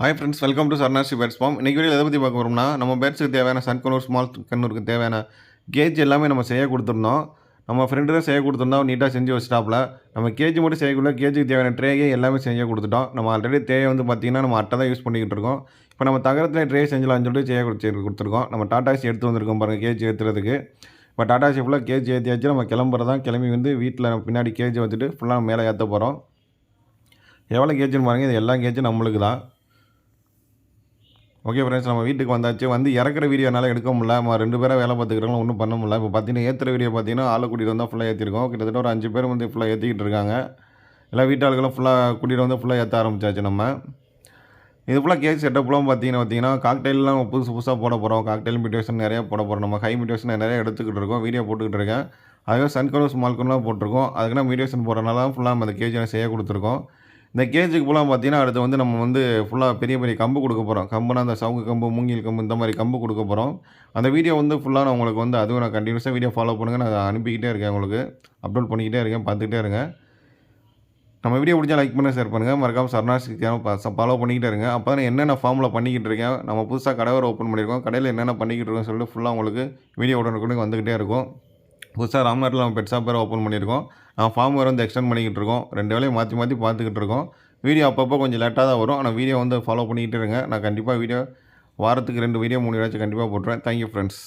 Hi friends welcome to சர்னாசி pets farm இன்றைக்கி video எதை பற்றி பார்க்க போகிறோம்னா நம்ம பேட்ஸுக்கு தேவையான சன்கனூர் ஸ்மால் கண்ணூருக்கு தேவையான கேஜ் எல்லாமே நம்ம செய்ய கொடுத்துருந்தோம். நம்ம ஃப்ரெண்டு தான் செய்ய கொடுத்துருந்தோம் நீட்டாக செஞ்சு வச்சிட்டாப்புல. நம்ம கேஜி மட்டும் செய்யக்குள்ள கேஜுக்கு தேவையான ட்ரேயே எல்லாமே செஞ்சு கொடுத்துட்டோம். நம்ம ஆல்ரெடி தேவை வந்து பார்த்திங்கன்னா நம்ம அட்டை தான் யூஸ் பண்ணிக்கிட்டு இருக்கோம். இப்போ நம்ம தகரத்தில் ட்ரே செஞ்சலாம்னு சொல்லிட்டு செய்ய கொடுத்து கொடுத்துருக்கோம். நம்ம டாட்டாசி எடுத்து வந்திருக்கோம் பாருங்கள் கேஜி ஏற்றுறதுக்கு இப்போ டாட்டாசி ஃபுல்லாக கேஜி ஏற்றியாச்சு நம்ம கிளம்புறதான் கிளம்பி வந்து வீட்டில் பின்னாடி கேஜி வச்சுட்டு ஃபுல்லாக மேலே ஏற்ற போகிறோம் எவ்வளோ கேஜின்னு பாருங்கள் இது எல்லா கேஜும் நம்மளுக்கு தான் ஓகே ஃப்ரெண்ட்ஸ் நம்ம வீட்டுக்கு வந்தாச்சு. வந்து இறக்குற வீடியோ என்னால் எடுக்க முடியல. நம்ம ரெண்டு பேரும் வேலை பார்த்துக்கிறவங்க ஒன்றும் பண்ண முடியல. இப்போ பார்த்தீங்கன்னா ஏற்றுற வீடியோ பார்த்தீங்கன்னா ஆளை கூட்டிகிட்டு வந்தால் ஃபுல்லாக ஏற்றிருக்கோம் கிட்டத்தட்ட ஒரு அஞ்சு பேர் வந்து ஃபுல்லாக ஏற்றிக்கிட்டு இருக்காங்க. எல்லா வீட்டாளுகளும் ஃபுல்லாக கூட்டிகிட்டு வந்து ஃபுல்லாக ஏற்ற ஆரம்பிச்சாச்சு நம்ம. இது ஃபுல்லாக கேக் செட்டப்லாம் பார்த்தீங்கன்னா பார்த்தீங்கன்னா காக்டெயிலாம் புதுசு புதுசாக போட போகிறோம் காக்டெயில் மிட்டேஷன் நிறையா போட போகிறோம் நம்ம ஹை மிட்டேஷன் நிறைய எடுத்துக்கிட்டு இருக்கோம். வீடியோ போட்டுக்கிட்டு இருக்கேன். அதுவே சன்கலர் ஸ்மால் போட்டிருக்கோம். அதுக்கு நான் மீடியேஷன் போடுறதுனால தான் ஃபுல்லாக நம்ம அந்த கேஜ் செய்ய கொடுத்துருக்கோம். இந்த கேஜுக்கு ஃபுல்லாக பார்த்தீங்கன்னா அடுத்து வந்து நம்ம வந்து ஃபுல்லாக பெரிய பெரிய கம்பு கொடுக்க போகிறோம் கம்புனா அந்த சவுக்கு கம்பு மூங்கில் கம்பு இந்த மாதிரி கம்பு கொடுக்க போகிறோம் அந்த வீடியோ வந்து ஃபுல்லாக நான் உங்களுக்கு வந்து அதுவும் நான் கண்டினியூஸாக வீடியோ ஃபாலோ பண்ணுங்கள் நான் அனுப்பிக்கிட்டே இருக்கேன் உங்களுக்கு. அப்லோட் பண்ணிக்கிட்டே இருக்கேன் பார்த்துக்கிட்டே இருங்க. நம்ம வீடியோ பிடிச்சா லைக் பண்ண ஷேர் பண்ணுங்கள் மறக்காம சரணாசி சேனல் ஃபாலோ பண்ணிக்கிட்டே இருங்க. அப்போ தான் என்னென்ன ஃபார்மில் பண்ணிக்கிட்டு இருக்கேன் நம்ம புதுசாக கடை ஓப்பன் பண்ணியிருக்கோம். கடையில் என்னென்ன பண்ணிக்கிட்டு இருக்கோம் சொல்லிட்டு ஃபுல்லாக உங்களுக்கு வீடியோ உடனுக்குடன் வந்துக்கிட்டே இருக்கும். புதுசாக ராம்நாட்டில் நம்ம பெட் பேர் ஓப்பன் பண்ணியிருக்கோம். நான் ஃபார்ம் வேறு வந்து எக்ஸ்டெண்ட் பண்ணிக்கிட்டு இருக்கோம் ரெண்டு வேலையும் மாற்றி மாற்றி பார்த்துக்கிட்டு இருக்கோம் வீடியோ அப்பப்போ கொஞ்சம் லேட்டாக தான் வரும். ஆனால் வீடியோ வந்து ஃபாலோ பண்ணிக்கிட்டு இருங்க. நான் கண்டிப்பாக வீடியோ வாரத்துக்கு ரெண்டு வீடியோ மூணு வீடியோச்சும் கண்டிப்பாக போட்டுருவேன். Thank you friends